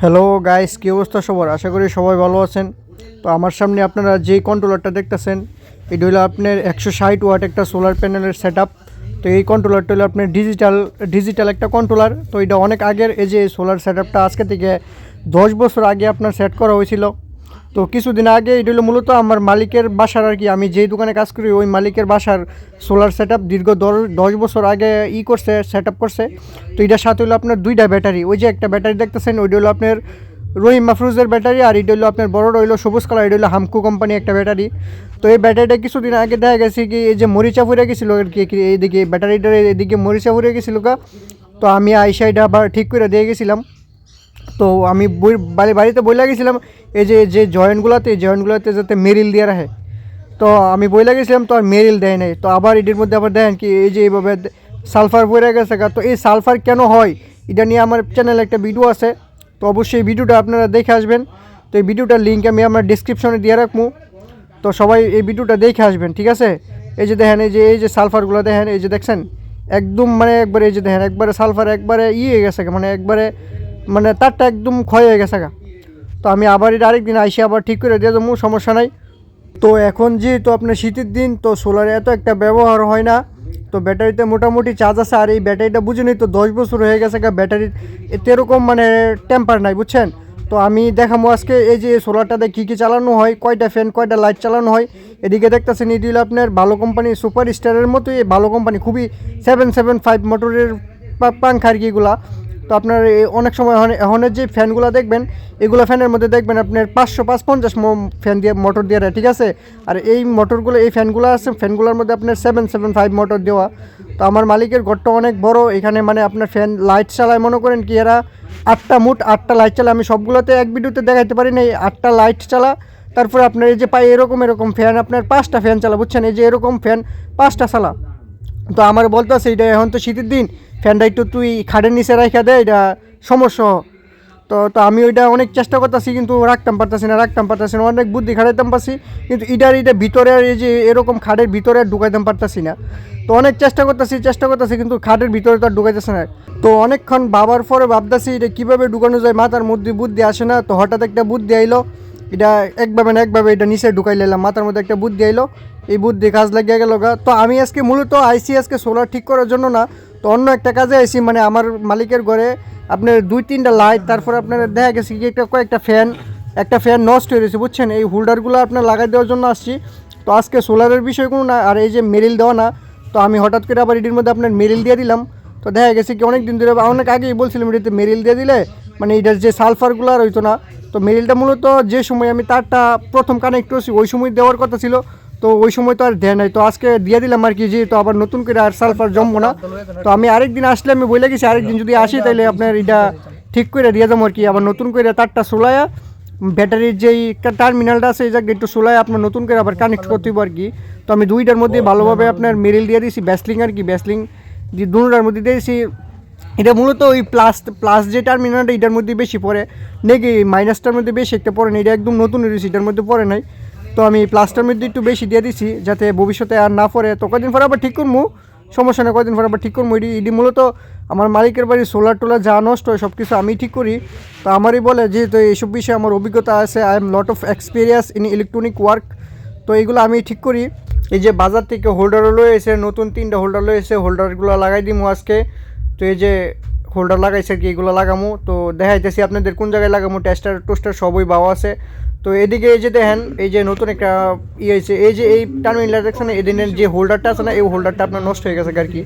Hello guys কী অবস্থা সবার? আশা করি সবাই ভালো আছেন। তো আমার সামনে আপনারা যেই কন্ট্রোলারটা দেখতেছেন, এটা হলো আপনার একশো ষাট ওয়াট একটা সোলার প্যানেলের সেট তো এই কন্ট্রোলারটা হলো আপনার ডিজিটাল ডিজিটাল একটা কন্ট্রোলার তো এটা অনেক আগের, এই যে সোলার সেট আজকে থেকে দশ বছর আগে আপনার সেট করা হয়েছিল। তো কিছুদিন আগে এটা হলো মূলত আমার মালিকের বাসার আর কি। আমি যেই দোকানে কাজ করি, ওই মালিকের বাসার সোলার সেট আপ দীর্ঘ দশ বছর আগে ই করছে সেট আপ করছে। তো এটার সাথে হলো আপনার দুইটা ব্যাটারি। ওই যে একটা ব্যাটারি দেখতেছেন, ওইটা হলো আপনার রহিম মাফরুজের ব্যাটারি আর এটা হলো আপনার বড় হইল সবুজ কালার এটা হলো হামকু কোম্পানি একটা ব্যাটারি। তো এই ব্যাটারিটা কিছুদিন আগে দেখা গেছে কি, এই যে মরিচা ফুরে গেছিল আর কি, এইদিকে ব্যাটারিটার এদিকে মরিচা ফুরে গেছিল তো আমি আইসা এটা আবার ঠিক করে দিয়ে গেছিলাম। তো আমি বাড়িতে বই লাগিয়েছিলাম এই যে যে জয়েন্টগুলোতে জয়েন্টগুলোতে যাতে মেরিল দিয়ে রাখে। তো আমি বই লাগিয়েছিলাম তো আর মেরিল দেয় নাই। তো আবার এটির মধ্যে আবার দেখেন কি, এই যে এইভাবে সালফার পড়ে গেছে। তো এই সালফার কেন হয়, এটা নিয়ে আমার চ্যানেলে একটা ভিডিও আছে। তো অবশ্যই ভিডিওটা আপনারা দেখে আসবেন। তো এই ভিডিওটার লিঙ্ক আমি আমার ডিসক্রিপশনে দিয়ে রাখব। তো সবাই এই ভিডিওটা দেখে আসবেন, ঠিক আছে? এই যে দেখেন, এই যে এই যে সালফারগুলো দেখেন, এই যে দেখছেন? একদম মানে একবারে, এই যে দেখেন, একবারে সালফার একবারে ইয়ে গেছে মানে একবারে মানে তারটা একদম ক্ষয় হয়ে গেছে গা। তো আমি আবার এটা আরেকদিন আইসে আবার ঠিক করে দিয়ে দেবো, সমস্যা নাই। তো এখন যেহেতু আপনার শীতের দিন, তো সোলারে এত একটা ব্যবহার হয় না। তো ব্যাটারিতে মোটামুটি চার্জ আছে, আর এই ব্যাটারিটা বুঝেনি তো দশ বছর হয়ে গেছে গা ব্যাটারির। এরকম মানে টেম্পার নাই, বুঝছেন? তো আমি দেখাবো আজকে এই যে সোলারটাতে কী কী চালানো হয়, কয়টা ফ্যান কয়টা লাইট চালানো হয়। এদিকে দেখতেছেন এটি হলো আপনার ভালো কোম্পানি সুপার স্টারের মতোই, ভালো কোম্পানি খুবই সেভেন সেভেন ফাইভ মোটরের পাঙ্খা আর কি তো আপনার অনেক সময় এখনের যে ফ্যানগুলো দেখবেন এগুলো ফ্যানের মধ্যে দেখবেন আপনার পাঁচশো পাঁচ পঞ্চাশ ফ্যান দিয়ে মোটর দেয়, ঠিক আছে? আর এই মোটরগুলো এই ফ্যানগুলো আছে ফ্যানগুলোর মধ্যে আপনার সেভেন সেভেন ফাইভ মোটর দেওয়া। তো আমার মালিকের ঘরটা অনেক বড় এখানে মানে আপনার ফ্যান লাইট চালায় মনে করেন কি এরা আটটা মুট আটটা লাইট চালায়। আমি সবগুলোতে এক ভিডিওতে দেখাতে পারি না এই আটটা লাইট চালা তারপরে আপনার এই যে পায়ে এরকম এরকম ফ্যান আপনার পাঁচটা ফ্যান চালা বুঝছেন? এই যে এরকম ফ্যান পাঁচটা চালা। তো আমার বলতেছে এটা এখন তো শীতের দিন ফ্যানটা একটু তুই খাটের নিচে রাখা দে, এটা সমস্যা। তো তো আমি ওইটা অনেক চেষ্টা করতেছি, কিন্তু রাখতাম পারতেছি না, রাখতাম পারতেছি না, অনেক বুদ্ধি খাটাইতাম পারছি, কিন্তু ইটার এটা ভিতরে এই যে এরকম খাটের ভিতরে আর ঢুকাইতাম পারতেছি না। তো অনেক চেষ্টা করতেছি চেষ্টা করতেছি, কিন্তু খাটের ভিতরে তো আর ঢুকাইতেছে না। তো অনেকক্ষণ বাবার পরে ভাবতেছি, এটা কীভাবে ঢুকানো যায়, মাথার মধ্যে বুদ্ধি আসে না। তো হঠাৎ একটা বুদ্ধি আইলো, এটা একভাবে না একভাবে এটা নিচে ঢুকাই নিলাম মাথার মধ্যে একটা বুদ্ধি আইলো, এই বুদ্ধি কাজ লাগিয়ে গেল তো আমি আজকে মূলত আইসি আজকে সোলার ঠিক করার জন্য না তো অন্য একটা কাজে আইসি মানে আমার মালিকের ঘরে আপনার দুই, তিনটা লাইট তারপর আপনার দেখা গেছে কি একটা কয়েকটা ফ্যান একটা ফ্যান নষ্ট হয়ে গেছে, বুঝছেন? এই হোল্ডারগুলো আপনার লাগাই দেওয়ার জন্য আসছি। তো আজকে সোলারের বিষয় কোনো না, আর এই যে মেরিল দেওয়া না, তো আমি হঠাৎ করে আবার এটির মধ্যে আপনার মেরিল দিয়ে দিলাম। তো দেখা গেছে কি অনেক দিন ধরে, অনেক আগেই বলছিলাম এটাতে মেরিল দিয়ে দিলে মানে এটার যে সালফারগুলো আর হইতো না। তো মেরিলটা মূলত যে সময় আমি তারটা প্রথম কানেক্ট করছি, ওই সময় দেওয়ার কথা ছিল। তো ওই সময় তো আর দেয় নাই। তো আজকে দিয়ে দিলাম আর কি যে তো আবার নতুন করে আর সালফার জমবো না। তো আমি আরেকদিন আসলে আমি বলে গেছি, আরেকদিন যদি আসি তাহলে আপনার এটা ঠিক করে দিয়ে যাব আর কি। আবার নতুন করে তারটা সোলায়া, ব্যাটারির যেই টার্মিনালটা আছে, এই জায়গায় একটু সোলায় আপনার নতুন করে আবার কানেক্ট করতে হইব আর কি। তো আমি দুইটার মধ্যে ভালোভাবে আপনার মেরিল দিয়ে দিয়েছি ব্যাসলিং আর কি ব্যাসলিং যে দুটার মধ্যে দিয়েছি এটা মূলত ওই প্লাস প্লাস যে টার্মিনালটা, এটার মধ্যে বেশি পড়ে। নাকি মাইনাসটার মধ্যে বেশি একটা পড়ে না, এটা একদম নতুন রয়েছে এটার মধ্যে পড়ে নাই। তো আমি প্লাস্টার মধ্যে একটু বেশি দিয়ে দিছি, যাতে ভবিষ্যতে আর না পড়ে। তো কদিন পরে আবার ঠিক করব সমস্যা নেই কদিন পরে আবার ঠিক করব এটি এটি মূলত আমার মালিকের বাড়ি সোলার টোলার যা নষ্ট হয় সব কিছু আমি ঠিক করি। তো আমারই বলে, যেহেতু এইসব বিষয়ে আমার অভিজ্ঞতা আছে I am lot of experience in electronic work তো এইগুলো আমি ঠিক করি। এই যে বাজার থেকে হোল্ডারও এসে, নতুন তিনটা হোল্ডার এসে হোল্ডারগুলো লাগাই দিমু আজকে। তো এই যে হোল্ডার লাগাইছে আর কি, এগুলো লাগামো। তো দেখাইতেছি আপনাদের কোন জায়গায় লাগামো টেস্টার টোস্টার সবই বাবা আছে। তো এদিকে এই যে দেখেন, এই যে নতুন একটা ইয়ে হয়েছে, এই যে এই টার্মিনাল দেখছেন এদিনের যে হোল্ডারটা আছে না, এই হোল্ডারটা আপনার নষ্ট হয়ে গেছে আর কি।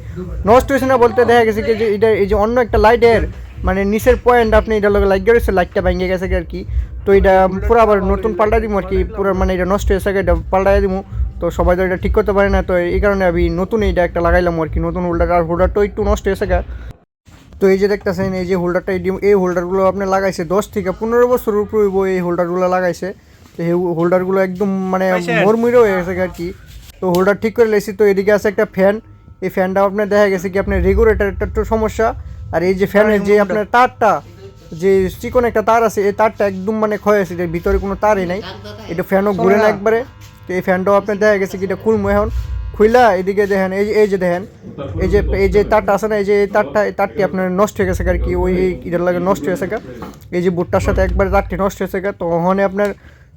নষ্ট হয়েছে না বলতে দেখা গেছে কি যে এটা, এই যে অন্য একটা লাইটের মানে নিচের পয়েন্ট আপনি এটার লগে লাইট গেছে লাইটটা ভেঙে গেছে আর কি। তো এটা পুরো আবার নতুন পাল্টা দিব আর কি, পুরো মানে এটা নষ্ট হয়েছে, এটা পাল্টাই দিব তো সবাই তো এটা ঠিক করতে পারে না, তো এই কারণে আমি নতুন এইটা একটা লাগাইলাম আর কি, নতুন হোল্ডার আর হোল্ডারটা একটু নষ্ট হয়েছে তো এই যে দেখতেছেন এই যে হোল্ডারটা এই এই হোল্ডারগুলো আপনি লাগাইছে দশ থেকে পনেরো বছর উপর হইব এই হোল্ডারগুলো লাগাইছে। তো এই হোল্ডারগুলো একদম মানে মরমুড়ে হয়ে গেছে আর কি। তো হোল্ডার ঠিক করে লেছি তো এদিকে আছে একটা ফ্যান এই ফ্যানটা আপনার দেখা গেছে কি আপনার রেগুলেটারটা একটু সমস্যা। আর এই যে ফ্যানের যে আপনার তারটা যে চিকন একটা তার আছে এই তারটা একদম মানে ক্ষয় আছে এটার ভিতরে কোনো তারই নাই। এটা ফ্যানও ঘুরে না একবারে। তো এই ফ্যানটাও আপনার দেখা গেছে কি এটা খুলমো এখন। খুইলা এদিকে দেখেন, এই এই যে দেখেন, এই যে এই যে তারটা আছে না, এই যে এই তারটা এই তারটি আপনার নষ্ট হয়ে গেছে আর কি, ওই এই এটার লাগে নষ্ট হয়েছে গা। এই যে বুটটার সাথে একবার তারটি নষ্ট হয়েছে গা, তো ওখানে আপনার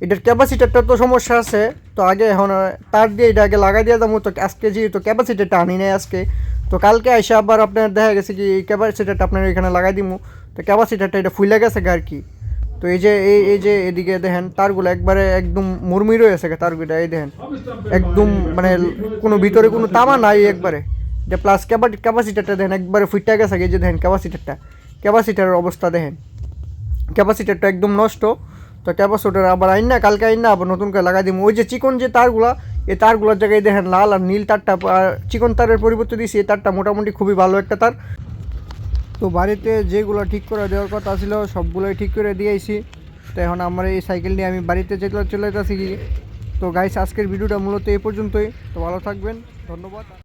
এটার ক্যাপাসিটারটা তো সমস্যা আছে, তো আগে এখন তার দিয়ে এটা আগে লাগাই দিয়ে যাব, তো আজকে যেহেতু ক্যাপাসিটারটা আনি নাই আজকে, তো কালকে এসে আবার আপনার দেখা গেছে কি ক্যাপাসিটারটা আপনার এখানে লাগাই দিমু, তো ক্যাপাসিটারটা এটা ফুলে গেছে গা আর কি। তো এই যে, এই এই যে এদিকে দেখেন, তারগুলো একবারে একদম মুরমির হয়েছে গা, তারগুলো, এই দেখেন। একদম মানে কোনো ভিতরে কোনো তামা নাই একবারে। যে প্লাস ক্যাপাসিটারটা দেখেন, একবারে ফুইটা গেছে এই যে দেখেন ক্যাপাসিটারটা ক্যাপাসিটারের অবস্থা দেখেন। ক্যাপাসিটারটা একদম নষ্ট। তো ক্যাপাসিটার আবার আইন না কালকে আইন না আবার নতুন করে লাগাই দিব ওই যে চিকন যে তারগুলা, এই তারগুলোর জায়গায় দেখেন লাল আর নীল তারটা চিকন তারের পরিবর্তে দিয়েছি। এই তারটা মোটামুটি খুবই ভালো একটা তার। তো বাড়িতে যেগুলো ঠিক করে দেওয়ার কথা ছিল, সবগুলোই ঠিক করে দিয়েছি। তো এখন আমার এই সাইকেল নিয়ে আমি বাড়িতে যেগুলো চলে যাচ্ছি। তো গাইস আজকের ভিডিওটা মূলত এই পর্যন্তই। তো ভালো থাকবেন। ধন্যবাদ।